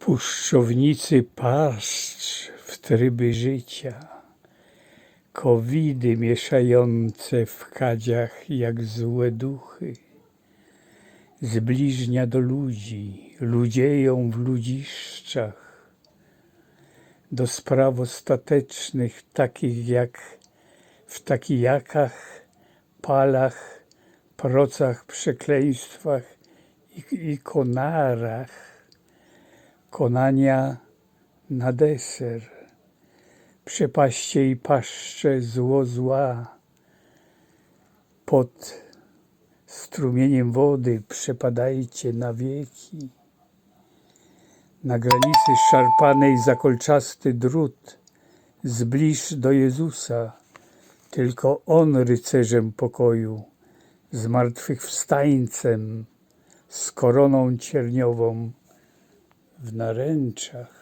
puszczownicy paszcz w tryby życia, kowidy mieszające w kadziach jak złe duchy, z bliźnia do ludzi, ludzieją w ludziszczach, do spraw ostatecznych, takich jak w takijakach, palach, procach, przekleństwach i, i konarach, konania na deser, przepaście i paszcze zło zła, pod strumieniem wody przepadajcie na wieki. Na granicy szarpanej zakolczasty drut, zbliż do Jezusa, tylko On rycerzem pokoju, zmartwychwstańcem, z koroną cierniową w naręczach.